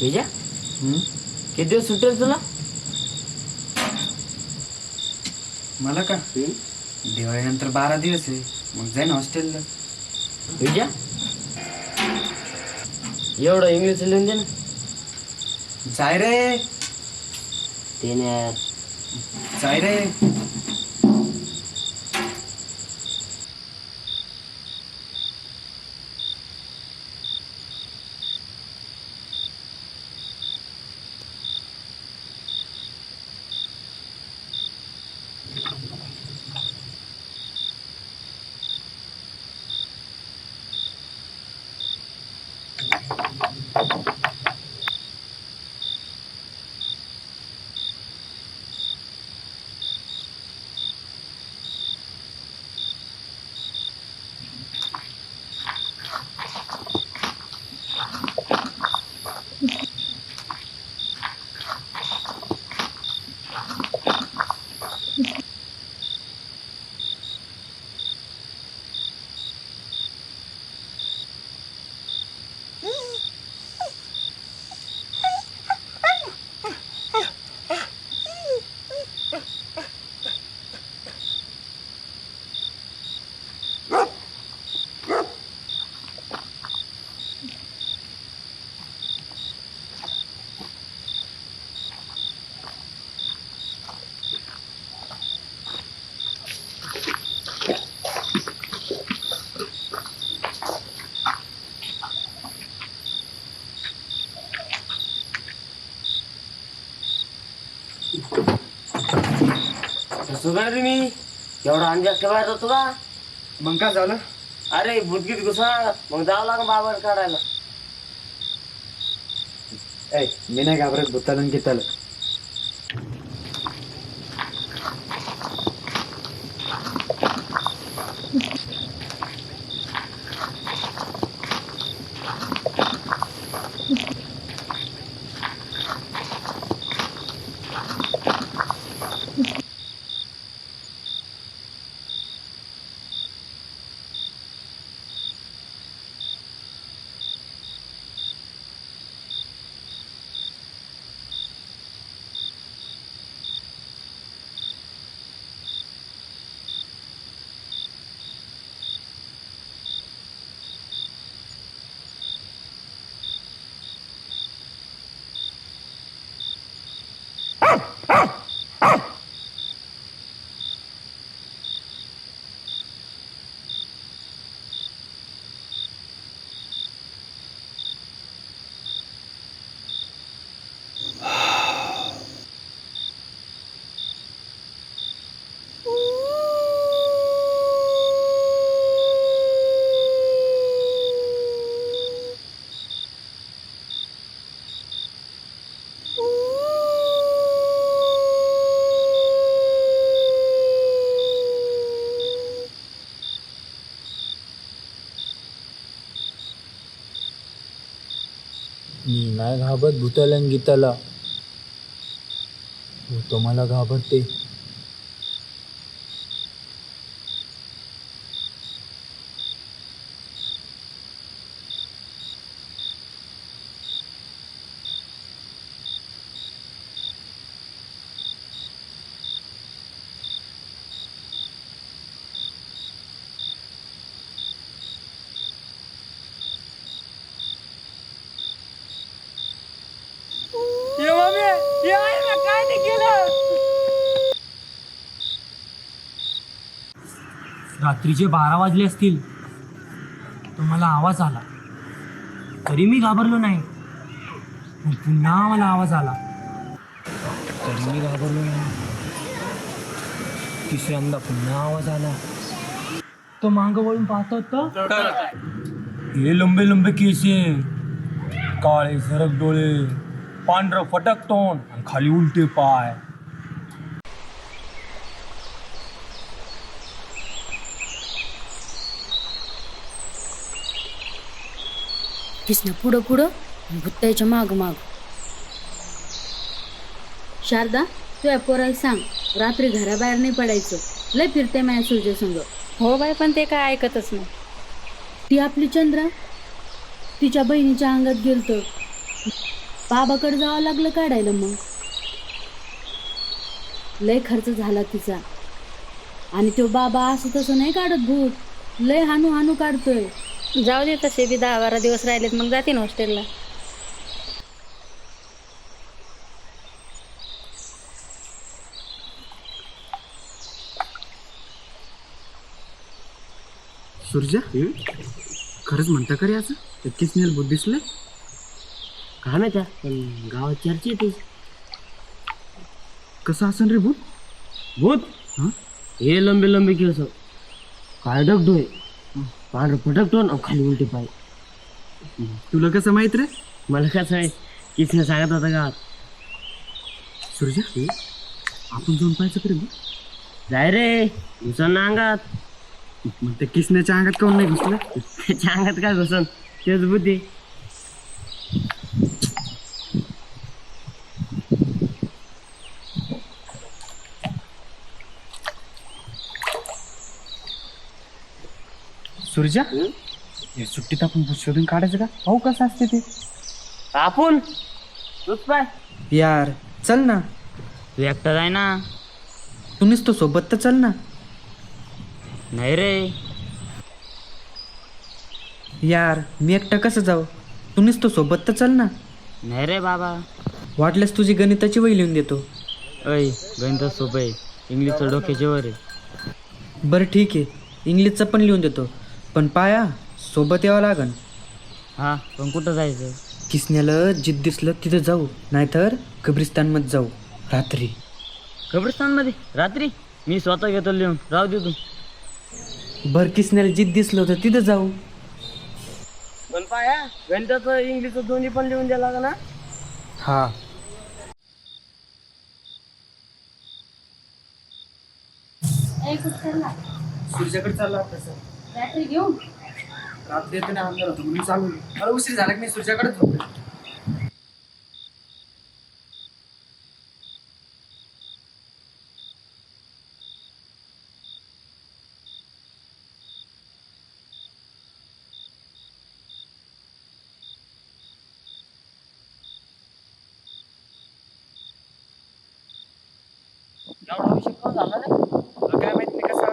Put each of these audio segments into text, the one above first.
हम्म? किती दिवस सुटेल तुला? मला का? दिवाळीनंतर बारा दिवस आहे. मग जाईन हॉस्टेलला. विजय एवढं इंग्लिश लिहून दे ना. जाय रे. ते जाय रे. सुगार रे मी. एवढा अंदाज बाहेर जातो का मग काय झालं? अरे बुदगीत घुसा. मग जावं लागेल बाबार काढायला. ऐ मी नाही घाबरत भूतालन गीताला मी नाही घाबरत. भूताला आणि गीताला भूत मला घाबरते रात्रीचे बारा वाजले असतील तर मला आवाज आला. तरी मी घाबरलो नाही. मग पुन्हा मला आवाज आला. तरी मी घाबरलो नाही. तिसऱ्यांदा पुन्हा आवाज आला. तो मांग वळून पाहतो तर हे लंबे लंबे केसे काळे सरक डोळे पांढरं फटक तोंड आणि खाली उलटे पाय. कृष्ण पुढं पुढं? भुत्ताच्या माग माग. शारदा तू या पोराला सांग रात्री घराबाहेर नाही पडायचं. लय फिरते माया सूर्य संग हो बाई पण ते काय ऐकतच नाही. ती आपली चंद्रा? तिच्या बहिणीच्या अंगात गेलत. बाबाकडे जावं लागलं काढायला मग. लय खर्च झाला तिचा. आणि तो बाबा असं तसं नाही काढत भूत. लय हानू हानू काढतोय. जाऊ दे तसे बी दहा बारा दिवस राहिलेत मग जाते ना हॉस्टेलला. सुरजा? खरंच म्हणता का रे असं? ते किसनेल भूत दिसलंय काय माहिती पण गावात चर्चा येते कसं असन रे भूत? भूत? हं? हे लंबे लंबे केस. काय डगडोय? पांढरं फटकतो ना खाली उलटे पाय. तुला कसं माहीत रे? मला कसं आहे किसने सांगत होता गावात सुरजा आपण जाऊन पाहायचं का रे भूत? जाय रे घुसन ना अंगात. मग त्या किसण्याच्या अंगात काऊन नाही घुसलं? त्याच्या अंगात काय घुसन? तेच बुद्धी. सुरजा? या सुट्टीत आपण भूत शोधून काढायचं का? पाहू कसं असते ते? आपण तूच पाय. यार चल ना. तू एकटा जाय ना. तू नुसतं सोबत तर चल ना. नाही रे. यार मी एकटा कसं जाऊ? तू नुसतं सोबत तर चल ना. नाही रे बाबा. वाटल्यास तुझी गणिताची वही लिहून देतो. अय गणित सोपं आहे. इंग्लिशचं डोक्याचे वर आहे. बरं ठीक आहे. इंग्लिशचं पण लिहून देतो. पण पाया सोबत यावं लागन. हा पण कुठं जायचं? किसण्याला जिद्द दिसलं तिथं जाऊ. नाहीतर कब्रिस्तानमध्ये जाऊ. रात्री. कब्रिस्तानमध्ये? रात्री? मी स्वतः घेतो लिहून. राहू दे तू. भर किसण्याला जिद्द दिसलं होतं तिथं जाऊ. पण पाया गणिताचं इंग्लिशचं दोन्ही पण लिहून द्यायला लागलं ना हा. सूर्याकडे चालला बॅटरी घेऊन. रात्री येते ना अंधार होतो म्हणून चालू. मला उशीर झाला की मी सूर्याकडेच झोपलो. झाला तुला काय माहीत नाही कसं?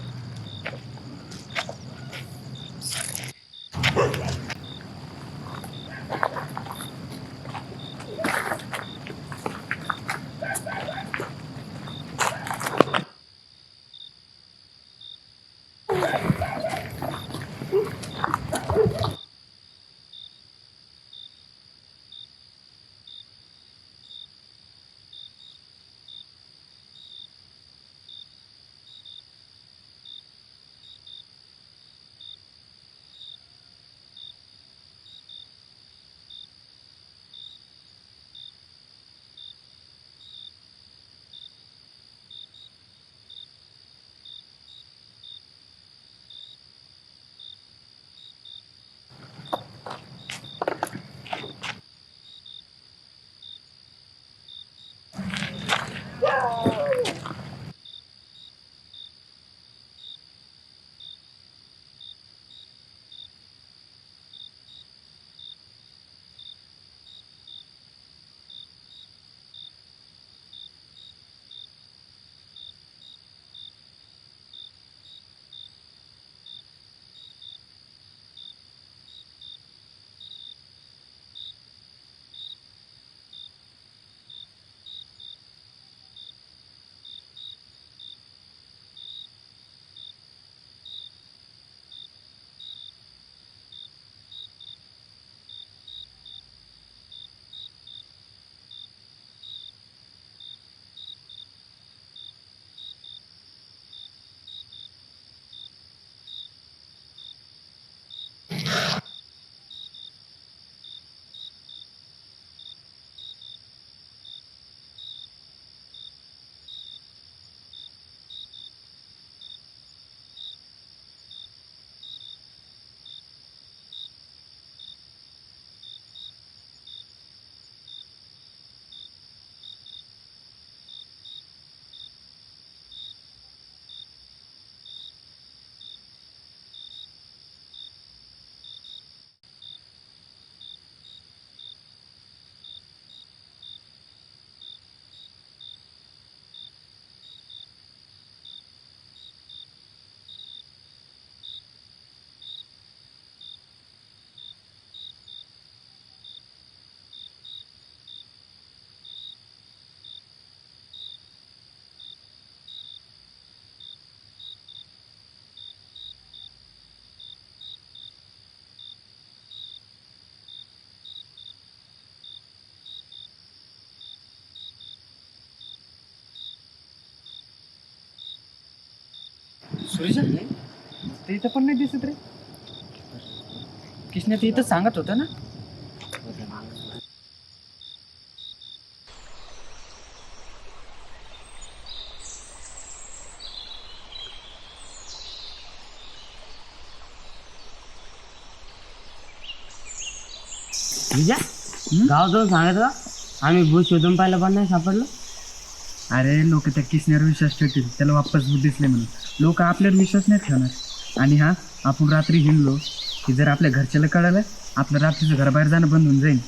सुरेशा ते इथं पण नाही दिसत रे. कृष्ण ते इथं सांगत होतं ना? विजय का आम्ही भूत शोधून पाहिलं पण नाही सापडलं. अरे लोक त्या किसण्यावर विश्वास ठेवतील त्याला वापस भूत दिसले म्हणून. लोक आपल्यावर विश्वास नाही ठेवणार. आणि हा आपण रात्री हिंडलो की जर आपल्या घरच्याला कळालं आपलं रात्रीचं घराबाहेर जाणं बंद होऊन जाईल.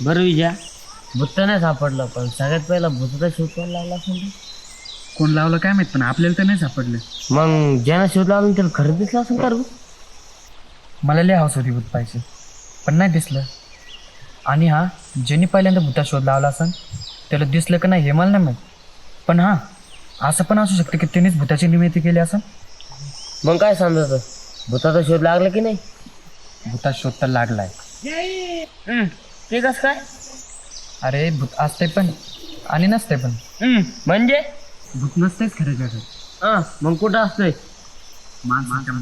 बरं विजय भूत नाही सापडलं पण सगळ्यात पहिला भूताचा शोध कोण लावला असेल? कोण लावलं काय माहीत पण आपल्याला तर नाही सापडलं. मग ज्यानं शोध लावला त्याला खरं दिसलं असेल का रे? मला लय हौस होती भूत पाहिजे पण नाही दिसलं. आणि हा ज्यांनी पहिल्यांदा भूता शोध लावला असन त्याला दिसलं का नाही हे मला नाही माहीत. पण हां असं पण असू शकतं की त्यांनीच भूताची निर्मिती केली असन मग काय समजायचं? भूताचा शोध लागला की नाही? भूता शोध तर लागलाय. हम्म, ते कसं काय? अरे भूत असते पण आणि नसते पण. हम्म, म्हणजे? भूत नसतेच खरं जगात. हा मग कुठं असतोय? माणसाच्या